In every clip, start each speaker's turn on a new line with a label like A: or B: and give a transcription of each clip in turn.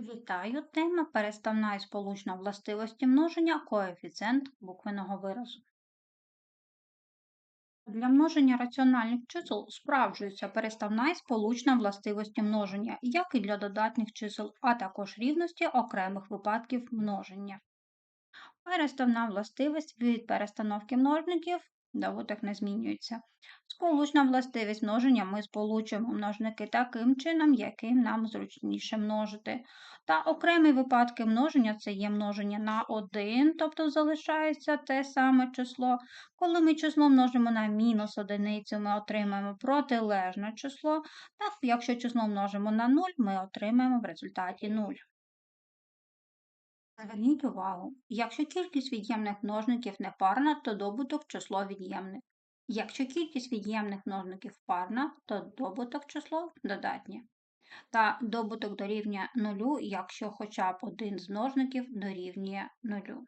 A: Вітаю! Тема переставна і сполучна властивості множення коефіцієнт буквеного виразу. Для множення раціональних чисел справджується переставна і сполучна властивості множення, як і для додатніх чисел, а також рівності окремих випадків множення. Переставна властивість від перестановки множників Добуток не змінюється. Сполучна властивість множення ми сполучуємо множники таким чином, яким нам зручніше множити. Та окремі випадки множення це є множення на 1, тобто залишається те саме число. Коли ми число множимо на мінус одиницю, ми отримаємо протилежне число. Так, якщо число множимо на 0, ми отримаємо в результаті 0. Зверніть увагу, якщо кількість від'ємних множників не парна, то добуток число від'ємних. Якщо кількість від'ємних множників парна, то добуток число додатнє. Та добуток дорівнює нулю, якщо хоча б один з множників дорівнює нулю.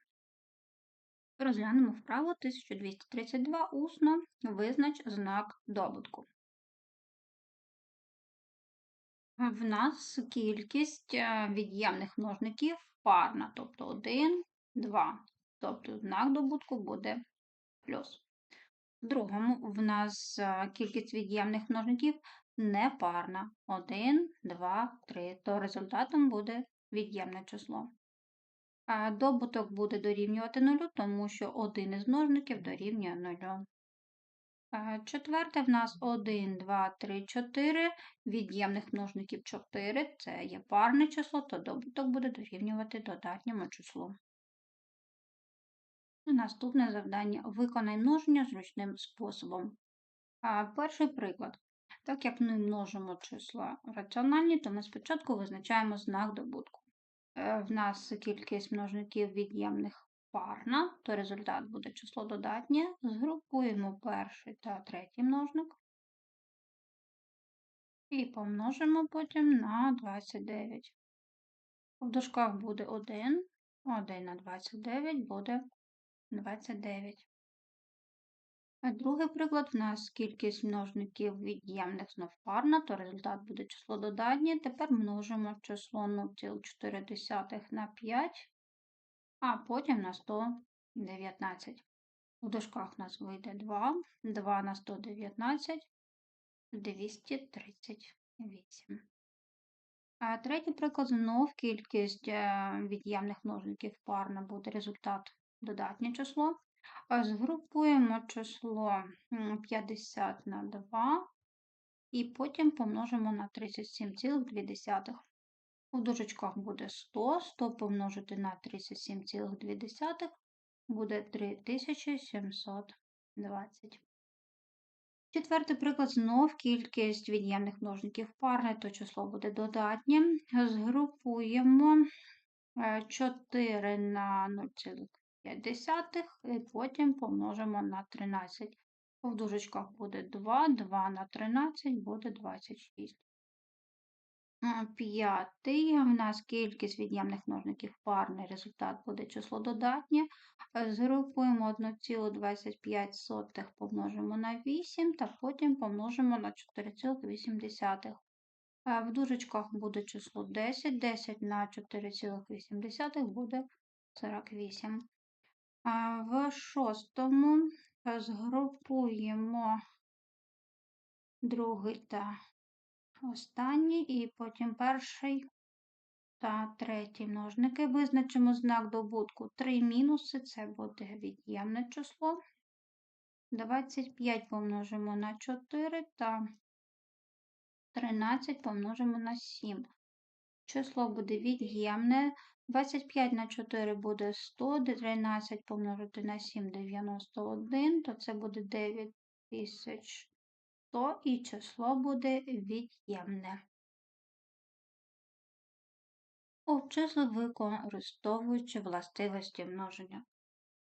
A: Розглянемо вправу 1232 усно визнач знак добутку. В нас кількість е, від'ємних множників парна, тобто 1, 2. Тобто знак добутку буде плюс. В другому в нас е, кількість від'ємних множників непарна. 1, 2, 3. То результатом буде від'ємне число. А добуток буде дорівнювати 0, тому що один із множників дорівнює 0. Четверте в нас 1, 2, 3, 4. Від'ємних множників 4. Це є парне число, то добуток буде дорівнювати додатньому числу. Наступне завдання виконай множення зручним способом. Перший приклад. Так як ми множимо числа раціональні, то ми спочатку визначаємо знак добутку. Е, в нас кількість множників від'ємних парна, то результат буде число додатнє. Згрупуємо перший та третій множник. І помножимо потім на 29. В дужках буде 1, 1 на 29 буде 29. А другий приклад у нас кількість множників від'ємних знов парна, то результат буде число додатнє. Тепер множимо число 0,4 на 5 а потім на 119. У дужках у нас вийде 2, 2 на 119, 238. А третій приклад знов кількість е, від'ємних множників парна буде результат додатнє число. Згрупуємо число 50 на 2 і потім помножимо на 37,2. У дужечках буде 100, 100 помножити на 37,2 буде 3720. Четвертий приклад знов кількість від'ємних множників парне, то число буде додатнє. Згрупуємо 4 е, на 0,5 і потім помножимо на 13. В дужечках буде 2, 2 на 13 буде 26. П'ятий. У нас кількість від'ємних множників парний результат буде число додатнє. Згрупуємо 1,25 помножимо на 8 та потім помножимо на 4,8. В дужечках буде число 10, 10 на 4,8 буде 48. В шостому згрупуємо другий та останній, і потім перший та третій множники. Визначимо знак добутку 3 мінуси, це буде від'ємне число. 25 помножимо на 4 та 13 помножимо на 7. Число буде від'ємне. 25 на 4 буде 100, 13 помножити на 7 91, то це буде 9000 100 і число буде від'ємне. Обчисли використовуючи властивості множення.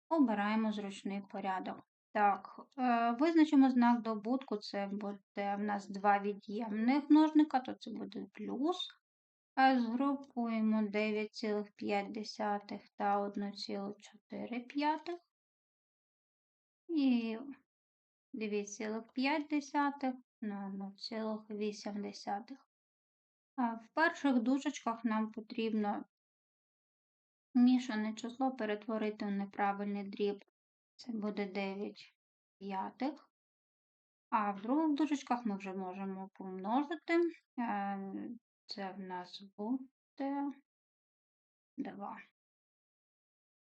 A: Обираємо зручний порядок. Так, е, визначимо знак добутку, це буде в нас два від'ємних множника, то це буде плюс. Згрупуємо 9,5 та 1,4. І 2,5 на 0,8. А В перших дужечках нам потрібно мішане число перетворити в неправильний дріб. Це буде 9 п'ятих. А в других дужечках ми вже можемо помножити. Е, Це в нас буде 2.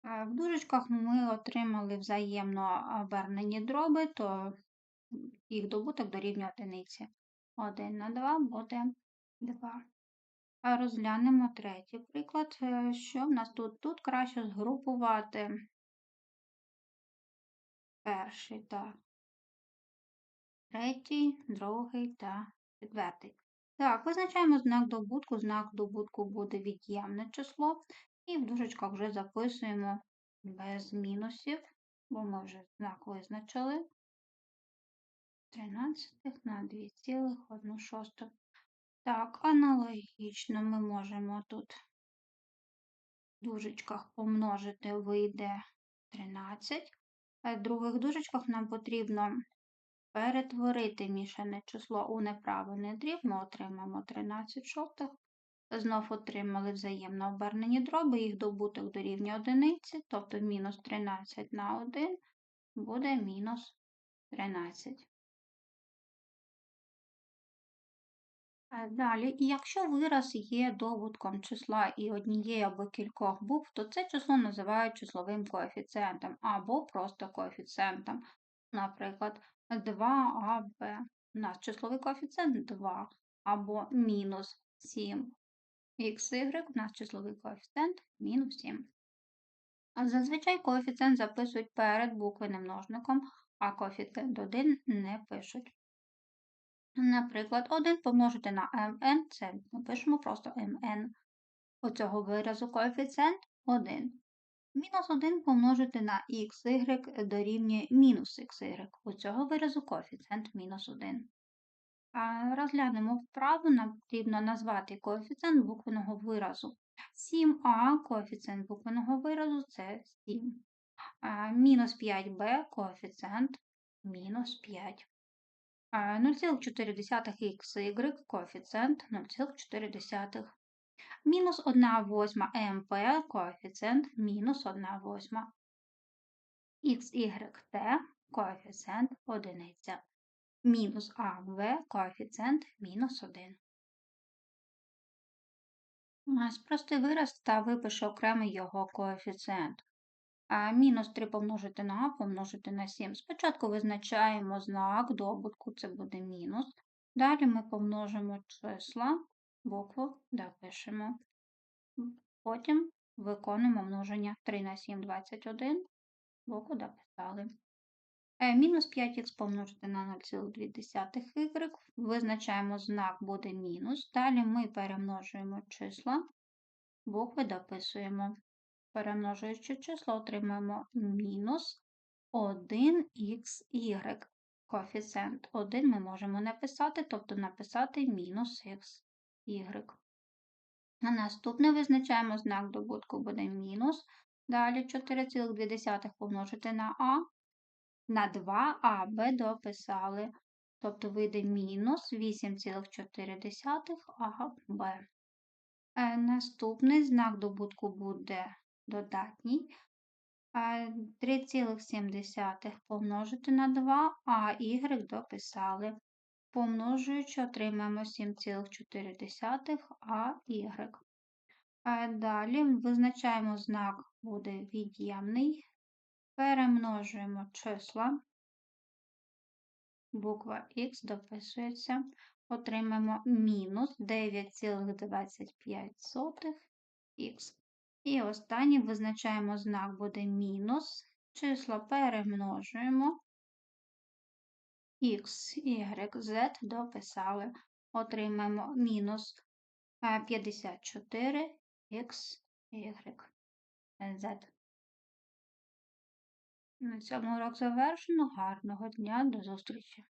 A: В дужечках ми отримали взаємно обернені дроби, то їх добуток дорівнює одиниці. 1 на 2 буде 2. А розглянемо третій приклад. Е, Що в нас тут? Тут краще згрупувати перший та третій, другий та четвертий. Так, визначаємо знак добутку. Знак добутку буде від'ємне число. І в дужечках вже записуємо без мінусів, бо ми вже знак визначили. 13 на 2,1 шосту. Так, аналогічно ми можемо тут в дужечках помножити вийде 13. А в других дужечках нам потрібно перетворити мішане число у неправильний дріб. Ми отримаємо 13 шостих. Знов отримали взаємно обернені дроби, їх добуток дорівнює одиниці, тобто мінус 13 на 1 буде мінус 13. Е, Далі, якщо вираз є добутком числа і однієї або кількох букв, то це число називають числовим коефіцієнтом або просто коефіцієнтом. Наприклад, 2аб. У нас числовий коефіцієнт 2 або мінус 7 xy, у нас числовий коефіцієнт мінус 7. Зазвичай коефіцієнт записують перед буквеним множником, а коефіцієнт 1 не пишуть. Наприклад, 1 помножити на mn, це ми пишемо просто mn. У цього виразу коефіцієнт 1. Мінус 1 помножити на xy дорівнює мінус xy. У цього виразу коефіцієнт мінус 1. Розглянемо вправу, нам потрібно назвати коефіцієнт буквеного виразу. 7а коефіцієнт буквеного виразу це 7. Мінус 5b коефіцієнт мінус 5. 0,4xy коефіцієнт 0,4. Мінус 1 восьма МП коефіцієнт мінус 1 восьма. XYT коефіцієнт 1. Мінус АВ коефіцієнт мінус 1. Спрости вираз та випиши окремий його коефіцієнт. А Мінус 3 помножити на А помножити на 7. Спочатку визначаємо знак добутку, це буде мінус. Далі ми помножимо числа, букву допишемо. Потім виконуємо множення 3 на 7 21, букву дописали. Е, Мінус 5х помножити на 0,2y. Визначаємо знак буде мінус. Далі ми перемножуємо числа, букви дописуємо. Перемножуючи число, отримаємо мінус 1xy. Коефіцієнт 1 ми можемо написати, тобто написати мінус. На наступне визначаємо знак добутку буде мінус. Далі 4,2 помножити на А. На 2а Б дописали. Тобто вийде мінус 8,4 АБ. Е, Наступний знак добутку буде додатній. 3,7 помножити на 2, а y дописали. Помножуючи, отримаємо 7,4 АY. Далі визначаємо знак буде від'ємний. Перемножуємо числа. Буква Х дописується. Отримаємо мінус 9,25х. І останнє визначаємо знак буде мінус. Число перемножуємо. X, Y, Z дописали. Отримаємо мінус 54 X, Y, Z. На цьому урок завершено. Гарного дня, до зустрічі!